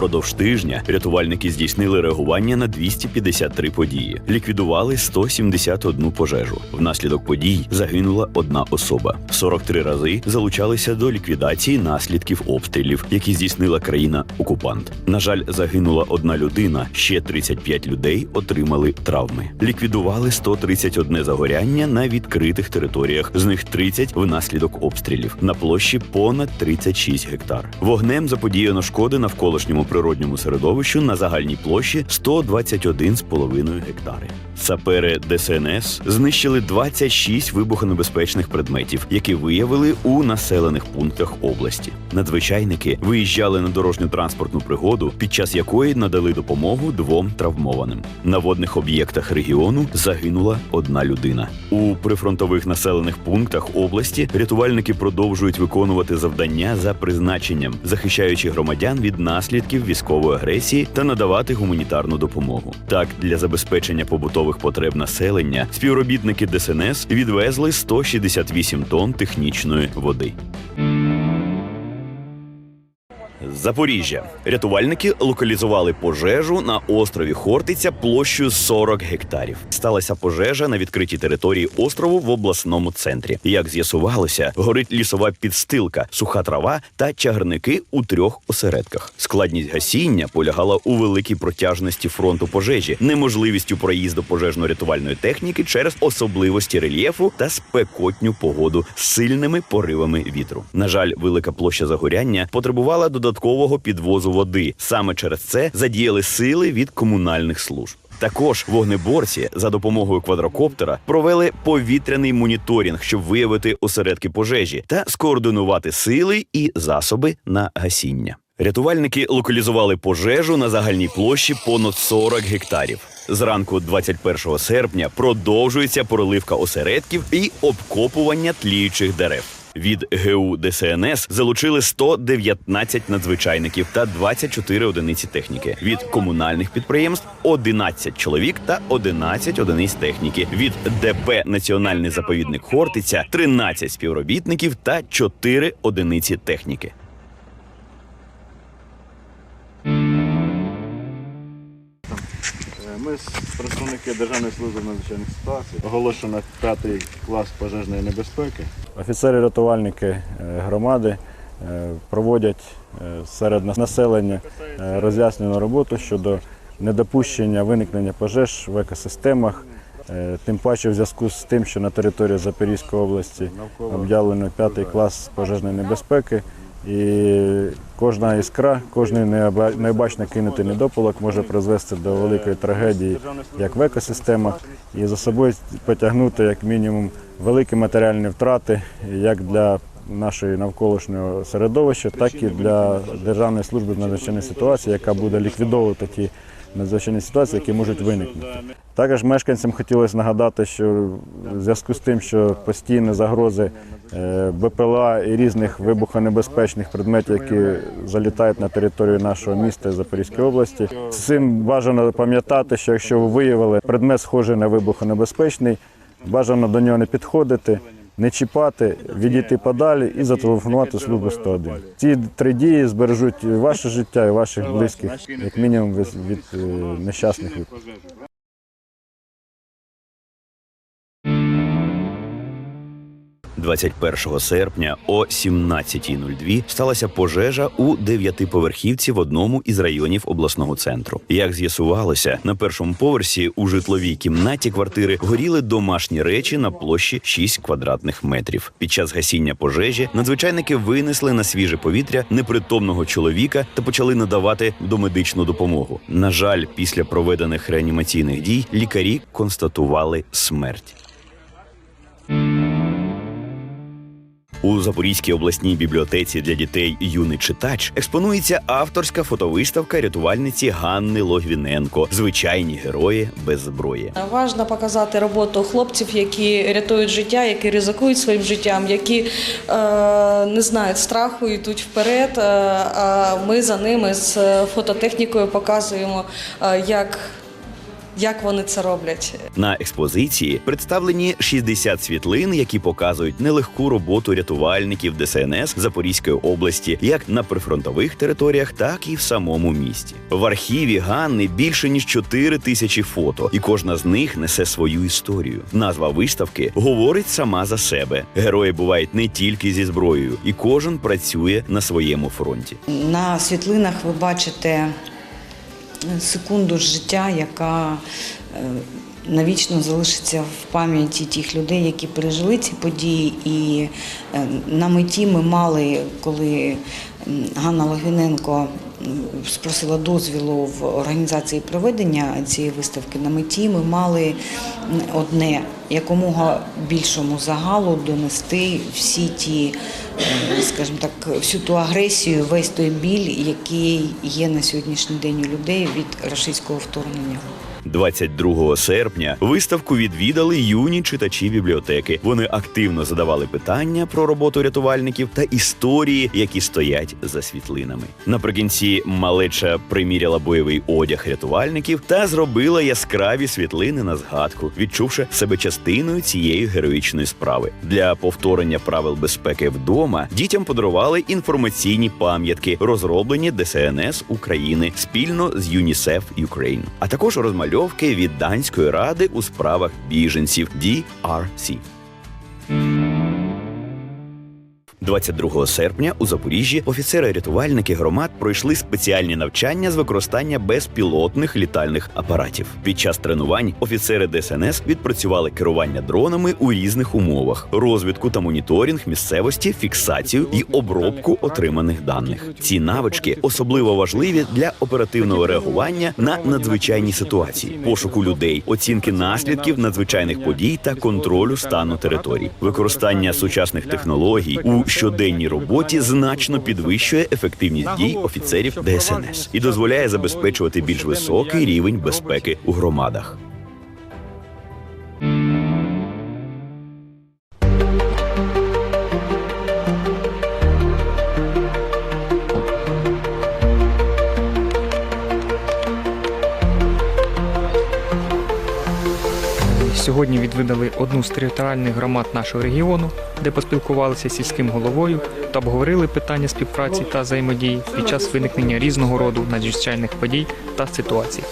Упродовж тижня рятувальники здійснили реагування на 253 події, ліквідували 171 пожежу. Внаслідок подій загинула одна особа. 43 рази залучалися до ліквідації наслідків обстрілів, які здійснила країна-окупант. На жаль, загинула одна людина. Ще 35 людей отримали травми. Ліквідували 131 загоряння на відкритих територіях, з них 30 внаслідок обстрілів на площі понад 36 гектар. Вогнем заподіяно шкоди навколишньому природньому середовищу на загальній площі 121,5 гектари. Сапери ДСНС знищили 26 вибухонебезпечних предметів, які виявили у населених пунктах області. Надзвичайники виїжджали на дорожню транспортну пригоду, під час якої надали допомогу двом травмованим. На водних об'єктах регіону загинула одна людина. У прифронтових населених пунктах області рятувальники продовжують виконувати завдання за призначенням, захищаючи громадян від наслідків військової агресії та надавати гуманітарну допомогу. Так, для забезпечення побутових потреб населення співробітники ДСНС відвезли 168 тонн технічної води. Запоріжжя. Рятувальники локалізували пожежу на острові Хортиця площею 40 гектарів. Сталася пожежа на відкритій території острову в обласному центрі. Як з'ясувалося, горить лісова підстилка, суха трава та чагарники у трьох осередках. Складність гасіння полягала у великій протяжності фронту пожежі, неможливістю проїзду пожежно-рятувальної техніки через особливості рельєфу та спекотню погоду з сильними поривами вітру. На жаль, велика площа загоряння потребувала додаткового підвозу води. Саме через це задіяли сили від комунальних служб. Також вогнеборці за допомогою квадрокоптера провели повітряний моніторинг, щоб виявити осередки пожежі та скоординувати сили і засоби на гасіння. Рятувальники локалізували пожежу на загальній площі понад 40 гектарів. Зранку 21 серпня продовжується проливка осередків і обкопування тліючих дерев. Від ГУ ДСНС залучили 119 надзвичайників та 24 одиниці техніки. Від комунальних підприємств 11 чоловік та 11 одиниць техніки. Від ДП Національний заповідник Хортиця 13 співробітників та 4 одиниці техніки. Ми представники Державної служби надзвичайних ситуацій. Оголошено п'ятий клас пожежної небезпеки. Офіцери-рятувальники е, громади е, проводять е, серед населення роз'яснену роботу щодо недопущення виникнення пожеж в екосистемах. Тим паче в зв'язку з тим, що на території Запорізької області об'явлено п'ятий клас пожежної небезпеки. І кожна іскра, необа- необачно кинутий недопалок може призвести до великої трагедії як в екосистемах, і за собою потягнути як мінімум великі матеріальні втрати як для нашої навколишнього середовища, так і для Державної служби з надзвичайної ситуації, яка буде ліквідовувати ті надзвичайні ситуації, які можуть виникнути. Також мешканцям хотілося нагадати, що в зв'язку з тим, що постійні загрози е, БПЛА і різних вибухонебезпечних предметів, які залітають на територію нашого міста Запорізької області, цим бажано пам'ятати, що якщо ви виявили предмет схожий на вибухонебезпечний, бажано до нього не підходити. Не чіпати, відійти подалі і зателефонувати службу 101. Ці три дії збережуть ваше життя і ваших близьких, як мінімум, від е, нещасних випадків. 21 серпня о 17.02 сталася пожежа у дев'ятиповерхівці в одному із районів обласного центру. Як з'ясувалося, на першому поверсі у житловій кімнаті квартири горіли домашні речі на площі 6 квадратних метрів. Під час гасіння пожежі надзвичайники винесли на свіже повітря непритомного чоловіка та почали надавати домедичну допомогу. На жаль, після проведених реанімаційних дій лікарі констатували смерть. У Запорізькій обласній бібліотеці для дітей юний читач експонується авторська фотовиставка рятувальниці Ганни Логвіненко Звичайні герої без зброї. Важно показати роботу хлопців, які рятують життя, які ризикують своїм життям, які е, не знають страху, йдуть вперед. Е, а ми за ними з фототехнікою показуємо, е, як як вони це роблять. На експозиції представлені 60 світлин, які показують нелегку роботу рятувальників ДСНС Запорізької області, як на прифронтових територіях, так і в самому місті. В архіві Ганни більше ніж 4 тисячі фото, і кожна з них несе свою історію. Назва виставки говорить сама за себе. Герої бувають не тільки зі зброєю, і кожен працює на своєму фронті. На світлинах ви бачите секунду життя, яка е, навічно залишиться в пам'яті тих людей, які пережили ці події. І е, на меті ми мали, коли Ганна Логвиненко м, спросила дозвілу в організації проведення цієї виставки, на меті ми мали одне якомога більшому загалу донести всі ті, скажімо так, всю ту агресію, весь той біль, який є на сьогоднішній день у людей від російського вторгнення. 22 серпня виставку відвідали юні читачі бібліотеки. Вони активно задавали питання про роботу рятувальників та історії, які стоять за світлинами. Наприкінці малеча приміряла бойовий одяг рятувальників та зробила яскраві світлини на згадку, відчувши себе частиною цієї героїчної справи. Для повторення правил безпеки вдома дітям подарували інформаційні пам'ятки, розроблені ДСНС України спільно з ЮНІСЕФ Ukraine, а також розмальовки від данської ради у справах біженців DRC. 22 серпня у Запоріжжі офіцери-рятувальники громад пройшли спеціальні навчання з використання безпілотних літальних апаратів. Під час тренувань офіцери ДСНС відпрацювали керування дронами у різних умовах, розвідку та моніторинг місцевості, фіксацію і обробку отриманих даних. Ці навички особливо важливі для оперативного реагування на надзвичайні ситуації, пошуку людей, оцінки наслідків надзвичайних подій та контролю стану територій. Використання сучасних технологій у щоденній роботі значно підвищує ефективність дій офіцерів ДСНС і дозволяє забезпечувати більш високий рівень безпеки у громадах. Сьогодні відвідали одну з територіальних громад нашого регіону, де поспілкувалися з сільським головою та обговорили питання співпраці та взаємодії під час виникнення різного роду надзвичайних подій та ситуацій.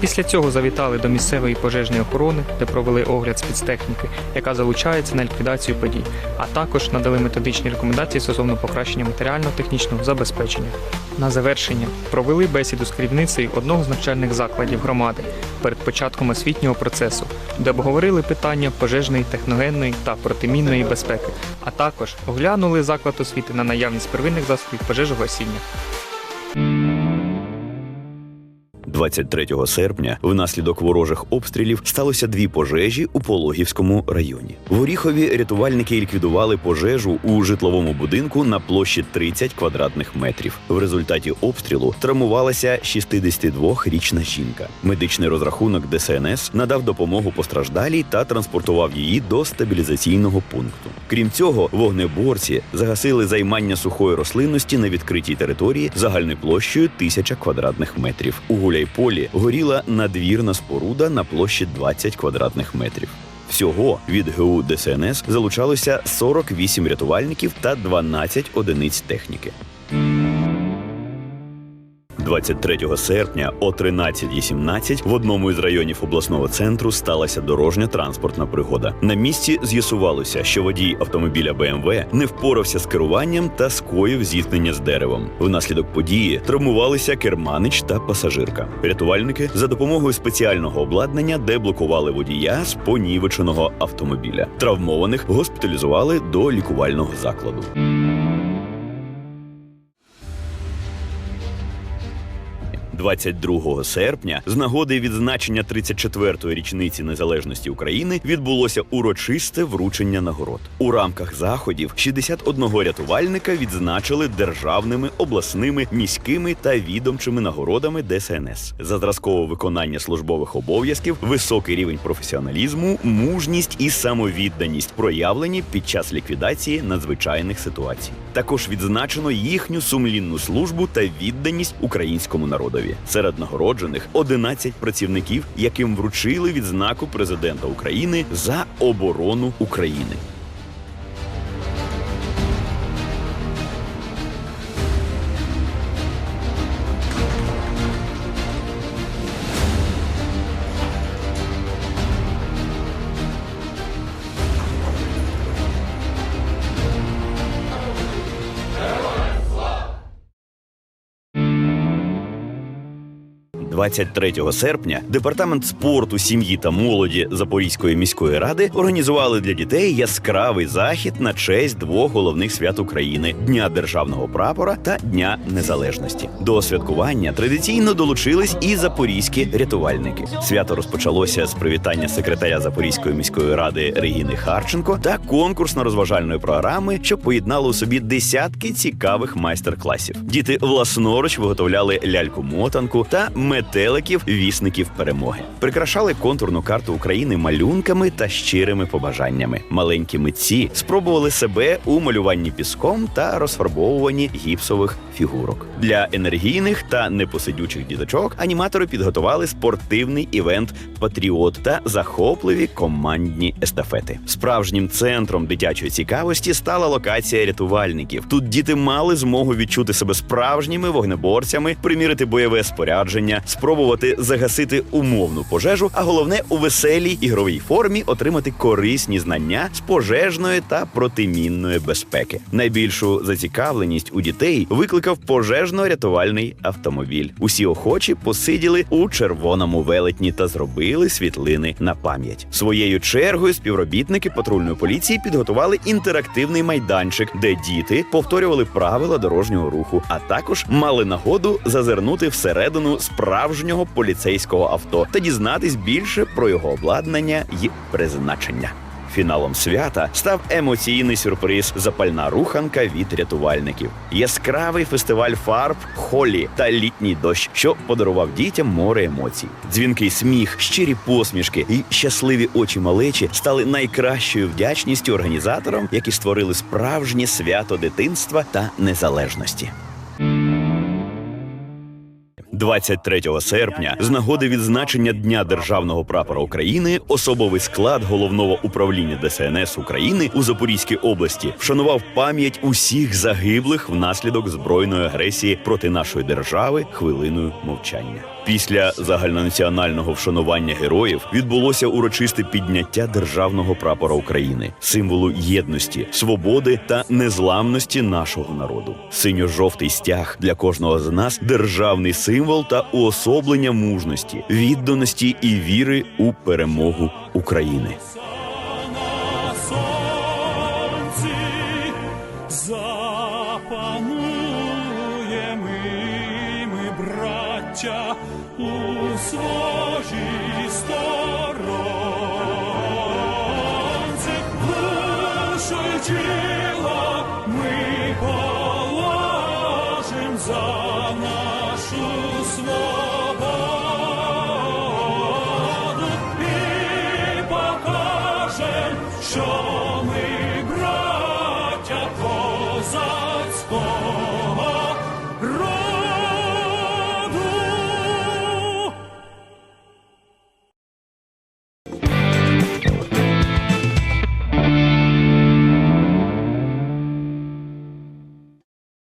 Після цього завітали до місцевої пожежної охорони, де провели огляд спецтехніки, яка залучається на ліквідацію подій, а також надали методичні рекомендації стосовно покращення матеріально-технічного забезпечення. На завершення провели бесіду з керівницею одного з навчальних закладів громади перед початком освітнього процесу, де обговорили питання пожежної, техногенної та протимінної безпеки, а також оглянули заклад освіти на наявність первинних засобів пожежогасіння. 23 серпня внаслідок ворожих обстрілів сталося дві пожежі у Пологівському районі. В Оріхові рятувальники ліквідували пожежу у житловому будинку на площі 30 квадратних метрів. В результаті обстрілу травмувалася 62-річна жінка. Медичний розрахунок ДСНС надав допомогу постраждалій та транспортував її до стабілізаційного пункту. Крім цього, вогнеборці загасили займання сухої рослинності на відкритій території загальною площею 1000 квадратних метрів. У Гуляйполі горіла надвірна споруда на площі 20 квадратних метрів. Всього від ГУ ДСНС залучалося 48 рятувальників та 12 одиниць техніки. 23 серпня о 13.17 в одному із районів обласного центру сталася дорожня транспортна пригода. На місці з'ясувалося, що водій автомобіля БМВ не впорався з керуванням та скоїв зіткнення з деревом. Внаслідок події травмувалися керманич та пасажирка. Рятувальники за допомогою спеціального обладнання деблокували водія з понівеченого автомобіля. Травмованих госпіталізували до лікувального закладу. – 22 серпня з нагоди відзначення 34-ї річниці незалежності України відбулося урочисте вручення нагород. У рамках заходів 61 рятувальника відзначили державними, обласними, міськими та відомчими нагородами ДСНС за зразкове виконання службових обов'язків, високий рівень професіоналізму, мужність і самовідданість проявлені під час ліквідації надзвичайних ситуацій. Також відзначено їхню сумлінну службу та відданість українському народові. Серед нагороджених 11 працівників, яким вручили відзнаку президента України за оборону України. – 23 серпня департамент спорту, сім'ї та молоді Запорізької міської ради організували для дітей яскравий захід на честь двох головних свят України Дня державного прапора та Дня Незалежності. До святкування традиційно долучились і запорізькі рятувальники. Свято розпочалося з привітання секретаря Запорізької міської ради Регіни Харченко та конкурсно-розважальної програми, що поєднало у собі десятки цікавих майстер-класів. Діти власноруч виготовляли ляльку-мотанку та метеликів вісників перемоги. Прикрашали контурну карту України малюнками та щирими побажаннями. Маленькі митці спробували себе у малюванні піском та розфарбовуванні гіпсових фігурок. Для енергійних та непосидючих діточок аніматори підготували спортивний івент Патріот та захопливі командні естафети. Справжнім центром дитячої цікавості стала локація рятувальників. Тут діти мали змогу відчути себе справжніми вогнеборцями, примірити бойове спорядження, спробувати загасити умовну пожежу, а головне у веселій ігровій формі отримати корисні знання з пожежної та протимінної безпеки. Найбільшу зацікавленість у дітей викликав пожежно-рятувальний автомобіль. Усі охочі посиділи у червоному велетні та зробили світлини на пам'ять. Своєю чергою співробітники патрульної поліції підготували інтерактивний майданчик, де діти повторювали правила дорожнього руху, а також мали нагоду зазирнути всередину справжнього поліцейського авто та дізнатись більше про його обладнання й призначення. Фіналом свята став емоційний сюрприз запальна руханка від рятувальників, яскравий фестиваль фарб, холі та літній дощ, що подарував дітям море емоцій. Дзвінкий сміх, щирі посмішки і щасливі очі малечі стали найкращою вдячністю організаторам, які створили справжнє свято дитинства та незалежності. 23 серпня з нагоди відзначення Дня державного прапора України особовий склад головного управління ДСНС України у Запорізькій області вшанував пам'ять усіх загиблих внаслідок збройної агресії проти нашої держави хвилиною мовчання. Після загальнонаціонального вшанування героїв відбулося урочисте підняття державного прапора України, символу єдності, свободи та незламності нашого народу. Синьо-жовтий стяг для кожного з нас державний символ та уособлення мужності, відданості і віри у перемогу України. у своїй